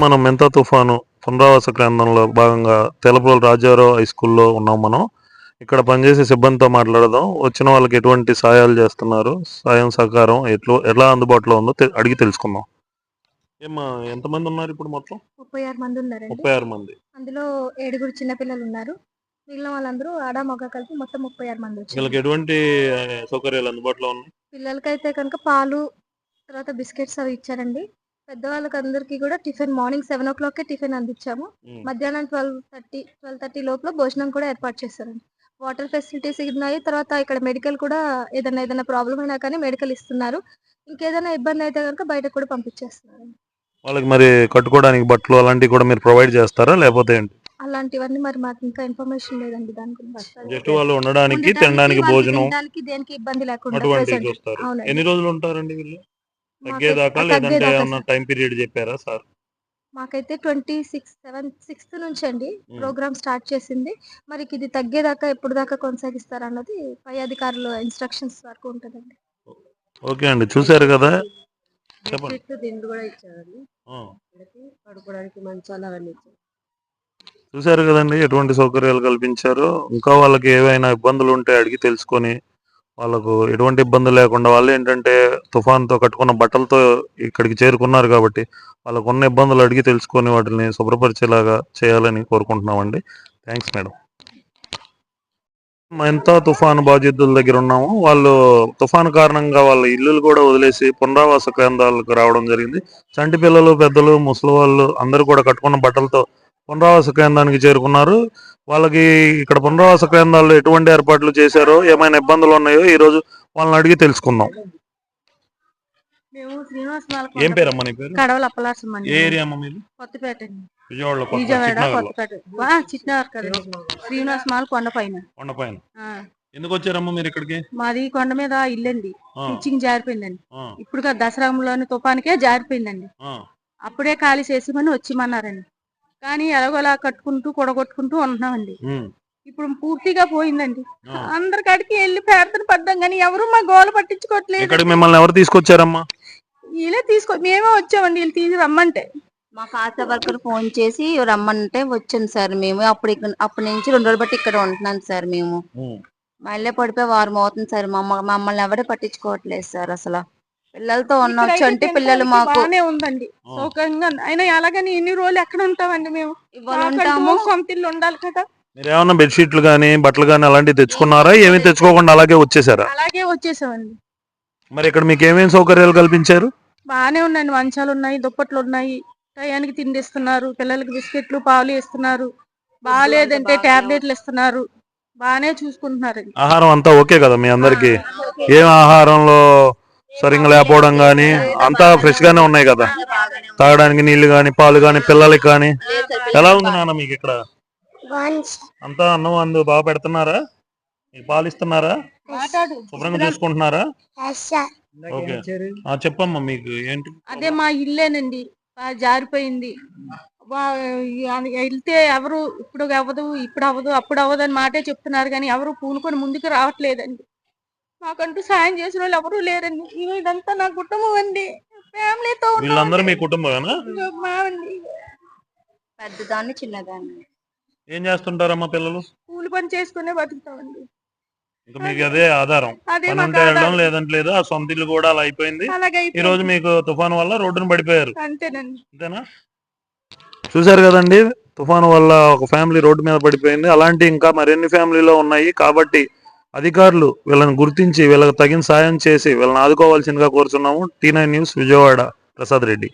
మనం మెంతా తుఫాను పునరావాస కేంద్రంలో భాగంగా తెలపూలు రాజారావు హై స్కూల్లో ఉన్నాం మనం. ఇక్కడ పనిచేసే సిబ్బందితో మాట్లాడదాం. వచ్చిన వాళ్ళకి ఎటువంటి సహాయాలు చేస్తున్నారు? సాయం సహకారం ఎట్లా ఎలా అందుబాటులో ఉందో తె- అడిగి తెలుసుకుందాం. ఏమ్మా ఎంతమంది ఉన్నారు ఇప్పుడు మొత్తం? ముప్పై ఆరు మంది ఉన్నారండి. ముప్పై ఆరు మంది. అందులో ఏడుగురు చిన్నపిల్లలు ఉన్నారు. మిగిలిన వాళ్ళందరూ ఆడ మగ కలిపి మొత్తం ముప్పై ఆరు మంది వచ్చారు. వీళ్ళకి ఎటువంటి ఆ, సౌకర్యాలు అందుబాటులో ఉన్నాయి? పిల్లలకైతే కనుక పాలు తర్వాత బిస్కెట్స్ అవి ఇచ్చారండి. పెద్దవాళ్ళకి అందరికీ కూడా tiffin morning seven o'clock tiffin అందించాము. మధ్యాహ్నం ట్వెల్వ్ థర్టీ ట్వెల్వ్ థర్టీ లోపల భోజనం కూడా ఏర్పాటు చేశారండి. వాటర్ ఫెసిలిటీస్ ఉన్నాయి? తర్వాత ఇక్కడ మెడికల్ కూడా ఏదైనా ఏదైనా ప్రాబ్లం అయినా కానీ మెడికల్ ఇస్తున్నారు. ఇంకేదైనా ఇబ్బంది అయితే కనుక బయటకు కూడా పంపించేస్తున్నారు వాళ్ళకి మరి కట్టుకోవడానికి బట్టలు అలాంటివి కూడా మీరు ప్రొవైడ్ చేస్తారా? లేకపోతే ఏంటి? అలాంటివన్నీ మరి మాకు ఇంకా ఇన్ఫర్మేషన్ లేదండి. దాని జస్ట్ గురించి వాళ్ళు ఉండడానికి తినడానికి భోజనం దేనికి ఇబ్బంది లేకుండా. ఎన్ని రోజులు ఉంటారండి వీళ్ళు? తగ్గేదాకా లేదంటే ఏమన్నా. టైం పీరియడ్ చెప్పారా సార్? మాకైతే ట్వంటీ సిక్స్ సెవెన్ సిక్స్త్ నుంచి అండి. ప్రోగ్రామ్ స్టార్ట్ చేసింది. మరి ఇది తగ్గేదాకా ఎప్పుడు దాకా కొనసాగిస్తారు అన్నది పై అధికారుల ఇన్స్ట్రక్షన్స్ వరకు ఉంటుందండి. ఓకే అండి చూశారు కదా? దిండు కూడా ఇచ్చారండి. పడుకోవడానికి మంచాలు అవన్నీ ఇచ్చారు. చూశారు కదండి ఎటువంటి సౌకర్యాలు కల్పించారు? ఇంకా వాళ్ళకి ఏవైనా ఇబ్బందులు ఉంటే అడిగి తెలుసుకొని వాళ్ళకు ఎటువంటి ఇబ్బంది లేకుండా వాళ్ళు ఏంటంటే తుఫాన్తో కట్టుకున్న బట్టలతో ఇక్కడికి చేరుకున్నారు కాబట్టి వాళ్ళకు ఉన్న ఇబ్బందులు అడిగి తెలుసుకొని వాటిని శుభ్రపరిచేలాగా చేయాలని కోరుకుంటున్నామండి. Thanks madam. ఎంత తుఫాను బాధితుల దగ్గర ఉన్నాము వాళ్ళు తుఫాను కారణంగా వాళ్ళ ఇల్లులు కూడా వదిలేసి పునరావాస కేంద్రాలకు రావడం జరిగింది. చంటి పిల్లలు పెద్దలు ముసలి వాళ్ళు అందరూ కూడా కట్టుకున్న బట్టలతో పునరావాస కేంద్రానికి చేరుకున్నారు. వాళ్ళకి ఇక్కడ పునరావాస కేంద్రాల్లో ఎటువంటి ఏర్పాట్లు చేశారో ఏమైనా ఇబ్బందులు ఉన్నాయో ఈ రోజు వాళ్ళని అడిగి తెలుసుకుందాం. ఏం పేరు అమ్మ నీ పేరు? కడవల అప్పలాసం ఏ ఏరియా అమ్మ మీది? కొత్తపేట. విజయవాడలో కొత్త విజయవాడ చిట్నగర్లో, కొత్తపేట. వా, చిట్నగర్ కదా శ్రీనివాస మాల కొండ పైన. కొండపైన ఆ, ఎందుకు వచ్చారమ్మ మీరు ఇక్కడికి? మాది కొండ మీద ఇల్లండి. పిచ్చింగ్ జారిపోయిందండి. ఇప్పుడు దసరాలోని తుఫానికే జారిపోయిందండి. అప్పుడే ఖాళీ చేసిమని వచ్చిమన్నారండి కానీ ఎలాగోలా కట్టుకుంటూ కూడగొట్టుకుంటూ ఉంటున్నామండి. ఇప్పుడు పూర్తిగా పోయిందండి. అందరికాడికి వెళ్ళి ప్రార్థన పడ్డాం కానీ ఎవరు మా గోల పట్టించుకోవట్లేదు. మిమ్మల్ని ఎవరు తీసుకొచ్చారమ్మా? వీళ్ళే తీసుకో మేమే వచ్చామండి వీళ్ళు తీసి రమ్మంటే. మాకు ఆశా వర్కర్ ఫోన్ చేసి రమ్మంటే వచ్చాను సార్ మేము. అప్పుడు ఇక్కడ అప్పటి నుంచి రెండు రోజులు బట్టి ఇక్కడ ఉంటున్నాం సార్ మేము. మళ్ళీ పడిపోయి వారం అవుతుంది సార్. మమ్మ మమ్మల్ని ఎవరు పట్టించుకోవట్లేదు సార్ అసలు. పిల్లలతో ఉన్నాం చంటి పిల్లలు మాకు ఉందండి. సౌకర్యంగా ఉంది. అయినా ఎలాగని ఎన్ని రోజులు ఎక్కడ ఉంటామండి మేము? ఇవాళ ఉంటాము. సొంత ఇల్లు ఉండాలి కదా. మీరు ఏమన్నా బెడ్షీట్లు కానీ బట్టలు కానీ అలాంటివి తెచ్చుకున్నారా? ఏమీ తెచ్చుకోకుండా అలాగే వచ్చేసారా? అలాగే వచ్చేసామండి. మరి ఇక్కడ మీకు ఏమేమి సౌకర్యాలు కల్పించారు? బాగానే ఉన్నాయండి. మంచాలు ఉన్నాయి దుప్పట్లు ఉన్నాయి. టయానికి తిండి ఇస్తున్నారు పిల్లలకి బిస్కెట్లు పాలు ఇస్తున్నారు బాగాలేదంటే టాబ్లెట్లు ఇస్తున్నారు బాగానే చూసుకుంటున్నారండి. ఆహారం అంతా ఓకే కదా మీ అందరికి? ఏం ఆహారంలో సరిగ్గా లేకపోవడం కానీ అంతా ఫ్రెష్ గానే ఉన్నాయి కదా. తాగడానికి నీళ్ళు కానీ పాలు కానీ పిల్లలకి కానీ ఎలా ఉంది నాన్న మీకు ఇక్కడ? అంతా అన్నం అందు బాగా పెడుతున్నారా? మీకు పాలు ఇస్తున్నారా? శుభ్రంగా చూసుకుంటున్నారా? ఓకే. చెప్పమ్మా మీకు ఏంటి? అదే మా ఇల్లేనండి. జారిపోయింది. వెళ్తే ఎవరు ఇప్పుడు అవ్వదు ఇప్పుడు అవ్వదు అప్పుడు అవ్వదు అని మాటే చెప్తున్నారు కానీ ఎవరు పూనుకొని ముందుకు రావట్లేదండి. మాకంటూ సాయం చేసిన వాళ్ళు ఎవరు లేరండి. ఇదంతా నా కుటుంబం అండి. ఫ్యామిలీతో వీళ్ళందరూ మీ కుటుంబమేనా? మావండి. పెద్దదాన్ని చిన్నదాన్ని. ఏం చేస్తుంటారమ్మా పిల్లలు? కూలి పని చేసుకునే బతుకుతామండి. ఇంకా మీకు అదే ఆధారం. అదే పని మాకు ఉంటే వెళ్ళడం. లేదంటే లేదు. ఆ సొంత ఇల్లు కూడా అలా అయిపోయింది. ఈ రోజు మీకు తుఫాను వల్ల రోడ్డును పడిపోయారు. అంతేనండి. అంతేనా? చూశారు కదండి? తుఫాను వల్ల ఒక ఫ్యామిలీ రోడ్డు మీద పడిపోయింది. అలాంటి ఇంకా మరిన్ని ఫ్యామిలీలో ఉన్నాయి. కాబట్టి అధికారులు వీళ్ళని గుర్తించి వీళ్ళకి తగిన సాయం చేసి వీళ్ళని ఆదుకోవాల్సిందిగా కోరుతున్నాము T nine news Vijayawada. Prasad Reddy.